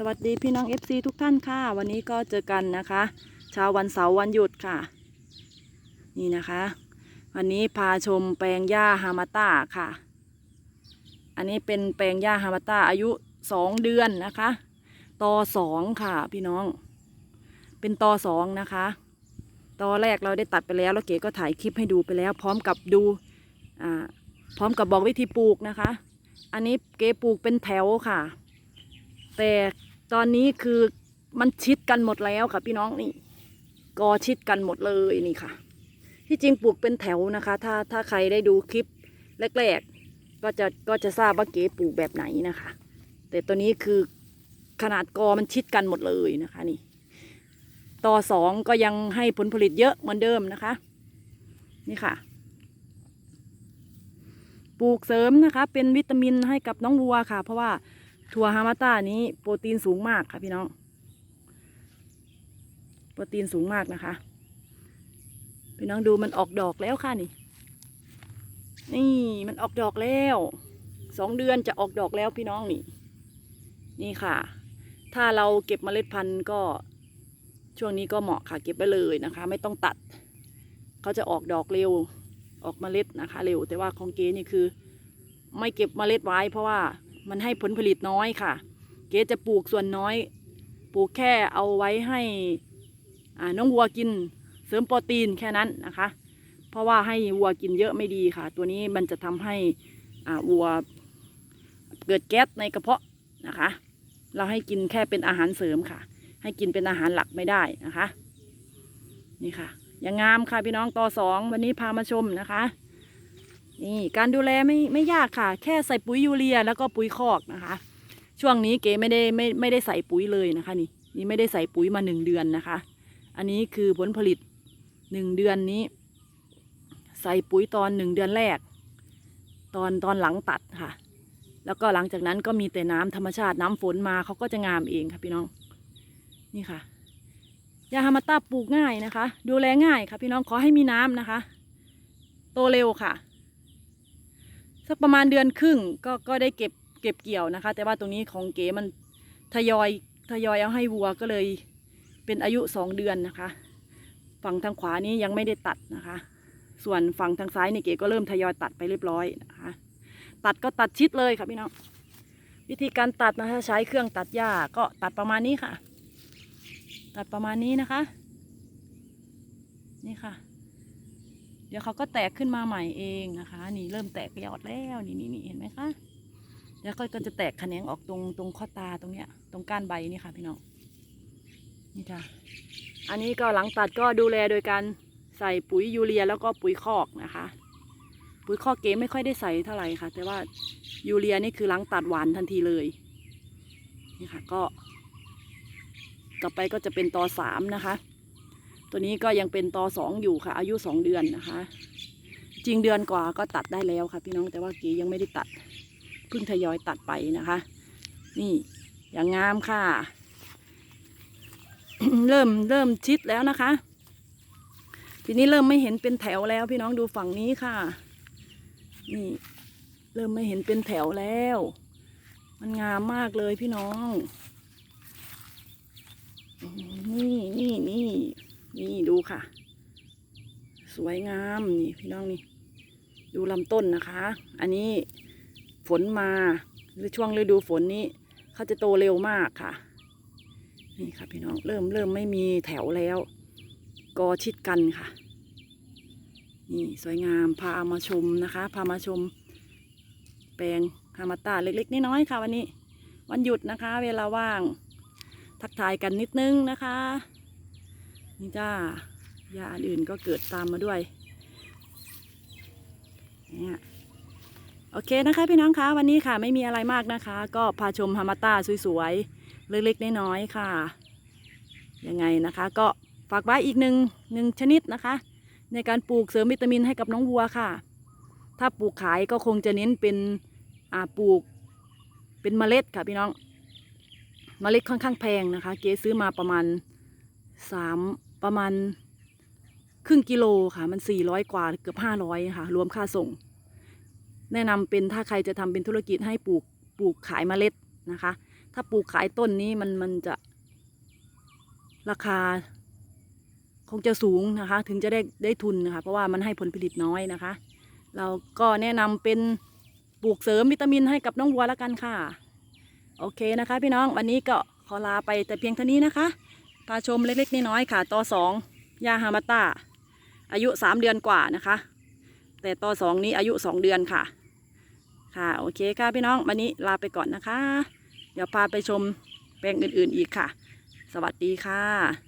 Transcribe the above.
สวัสดีพี่น้อง FC ทุกท่านค่ะ วันนี้ก็เจอกันนะคะ เช้าวันเสาร์วันหยุดค่ะ นี่นะคะ วันนี้พาชมแปลงหญ้าฮามาต้าค่ะ อันนี้เป็นแปลงหญ้าฮามาต้าอายุสองเดือนนะคะตอสองค่ะพี่น้อง เป็นตอสองนะคะตอแรกเราได้ตัดไปแล้วแล้วเก๋ก็ถ่ายคลิปให้ดูไปแล้ว พร้อมกับดูอ่าพร้อมกับบอกวิธีปลูกนะคะ อันนี้เก๋ปลูกเป็นแถวค่ะ แต่ ตอนนี้คือมันชิดกันหมดแล้วค่ะ พี่น้องนี่กอชิดกันหมดเลยนี่ค่ะ ที่จริงปลูกเป็นแถวนะคะ ถ้าถ้าใครได้ดูคลิปแรกๆก็จะก็จะทราบว่าเก๋ปลูกแบบไหนนะคะ แต่ตัวนี้คือขนาดกอมันชิดกันหมดเลยนะคะนี่ ต่อสองก็ยังให้ผลผลิตเยอะเหมือนเดิมนะคะ นี่ค่ะ ปลูกเสริมนะคะ เป็นวิตามินให้กับน้องวัวค่ะ เพราะว่า ถั่วฮามาต้านี้โปรตีนสูงมากค่ะพี่น้อง โปรตีนสูงมากนะคะ พี่น้องดูมันออกดอกแล้วค่ะนี่ นี่มันออกดอกแล้วสองเดือนจะออกดอกแล้วพี่น้องนี่ นี่ค่ะ ถ้าเราเก็บเมล็ดพันธุ์ก็ช่วงนี้ก็เหมาะค่ะเก็บไปเลยนะคะ ไม่ต้องตัด เขาจะออกดอกเร็วออกเมล็ดนะคะ เร็วแต่ว่าของเก๋นี่คือ ไม่เก็บเมล็ดไว้เพราะว่า มันให้ผลผลิตน้อยค่ะ เก๋จะปลูกส่วนน้อย ปลูกแค่เอาไว้ให้อ่าน้องวัวกินเสริมโปรตีนแค่นั้นนะคะ เพราะว่าให้วัวกินเยอะไม่ดีค่ะ ตัวนี้มันจะทำให้อ่าวัวเกิดแก๊สในกระเพาะนะคะ เราให้กินแค่เป็นอาหารเสริมค่ะ ให้กินเป็นอาหารหลักไม่ได้นะคะ นี่ค่ะย่างงามค่ะพี่น้องต่อสองวันนี้พามาชมนะคะ นี่การดูแลไม่ไม่ยากค่ะ แค่ใส่ปุ๋ยยูเรียแล้วก็ปุ๋ยคอกนะคะ ช่วงนี้เก๋ไม่ได้ไม่ไม่ได้ใส่ปุ๋ยเลยนะคะ นี่นี่ไม่ได้ใส่ปุ๋ยมาหนึ่งเดือนนะคะ อันนี้คือผลผลิตหนึ่งเดือนนี้ ใส่ปุ๋ยตอนหนึ่งเดือนแรก ตอนตอนหลังตัดค่ะ แล้วก็หลังจากนั้นก็มีแต่น้ำธรรมชาติน้ำฝนมาเขาก็จะงามเองค่ะพี่น้อง นี่ค่ะยาฮามาต้าปลูกง่ายนะคะ ดูแลง่ายค่ะพี่น้องขอให้มีน้ำนะคะ โตเร็วค่ะ สักประมาณเดือนครึ่งก็ก็ได้เก็บเก็บเกี่ยวนะคะ แต่ว่าตรงนี้ของเก๋มันทยอยทยอยเอาให้วัวก็เลยเป็นอายุสองเดือนนะคะ ฝั่งทางขวานี้ยังไม่ได้ตัดนะคะ ส่วนฝั่งทางซ้ายนี่เก๋ก็เริ่มทยอยตัดไปเรียบร้อยนะคะ ตัดก็ตัดชิดเลยค่ะพี่น้องวิธีการตัดนะคะใช้เครื่องตัดหญ้าก็ตัดประมาณนี้ค่ะ ตัดประมาณนี้นะคะ นี่ค่ะ เดี๋ยวเขาก็แตกขึ้นมาใหม่เองนะคะ นี่เริ่มแตกยอดแล้วนี่นี่นี่เห็นไหมคะเดี๋ยวก็จะแตกแขนงออกตรงตรงข้อตาตรงเนี้ย ตรงก้านใบนี่ค่ะพี่น้องนี่ค่ะอันนี้ก็หลังตัดก็ดูแลโดยการใส่ปุ๋ยยูเรียแล้วก็ปุ๋ยคอกนะคะ ปุ๋ยคอกเก๋ไม่ค่อยได้ใส่เท่าไหร่ค่ะ แต่ว่ายูเรียนี่คือหลังตัดหวานทันทีเลยนี่ค่ะก็ต่อไปก็จะเป็นตอสามนะคะ ตัวนี้ก็ยังเป็นตอสองอยู่ค่ะ อายุสองเดือนนะคะ จริงเดือนกว่าก็ตัดได้แล้วค่ะพี่น้องแต่ว่าเก๋ยังไม่ได้ตัดเพิ่งทยอยตัดไปนะคะ นี่อย่างงามค่ะ เริ่มเริ่มชิดแล้วนะคะ ทีนี้เริ่มไม่เห็นเป็นแถวแล้ว พี่น้องดูฝั่งนี้ค่ะ นี่ เริ่มไม่เห็นเป็นแถวแล้ว มันงามมากเลยพี่น้อง นี่นี่นี่ นี่ดูค่ะ สวยงามนี่พี่น้องนี่ ดูลำต้นนะคะ อันนี้ฝนมาหรือช่วงฤดูฝนนี้เขาจะโตเร็วมากค่ะ นี่ค่ะพี่น้องเริ่มเริ่มไม่มีแถวแล้ว กอชิดกันค่ะ นี่สวยงามพามาชมนะคะ พามาชม แปลงฮามาตาเล็กๆน้อยๆค่ะวันนี้ วันหยุดนะคะ เวลาว่าง ทักทายกันนิดนึงนะคะ นี่จ้ายาอันอื่นก็เกิดตามมาด้วยเนี่ยโอเคนะคะพี่น้องคะวันนี้ค่ะไม่มีอะไรมากนะคะ ก็พาชมฮามาต้าสวยๆ เล็กๆ น้อยๆ ค่ะยังไงนะคะ ก็ฝากไว้อีกหนึ่งหนึ่งชนิดนะคะ ในการปลูกเสริมวิตามินให้กับน้องวัวค่ะ ถ้าปลูกขายก็คงจะเน้นเป็นอ่าปลูกเป็นเมล็ดค่ะพี่น้อง เมล็ดค่อนข้างแพงนะคะ เก๋ซื้อมาประมาณสาม ประมาณครึ่งกิโลค่ะ มันสี่ร้อยกว่าเกือบห้าร้อยค่ะ รวมค่าส่ง แนะนำเป็นถ้าใครจะทำเป็นธุรกิจให้ปลูกปลูกขายเมล็ดนะคะ ถ้าปลูกขายต้นนี้มันมันจะราคาคงจะสูงนะคะ ถึงจะได้ได้ทุนนะคะ เพราะว่ามันให้ผลผลิตน้อยนะคะ เราก็แนะนำเป็นปลูกเสริมวิตามินให้กับน้องวัวแล้วกันค่ะ โอเคนะคะ พี่น้องวันนี้ก็ขอลาไปแต่เพียงเท่านี้นะคะ พาชมเล็กๆน้อยๆค่ะ ต่อสองยาฮามาตาอายุสามเดือนกว่านะคะ แต่ต่อสองนี้อายุสองเดือนค่ะ ค่ะโอเคค่ะพี่น้องวันนี้ลาไปก่อนนะคะ เดี๋ยวพาไปชมแปลงอื่นๆอีกค่ะ สวัสดีค่ะ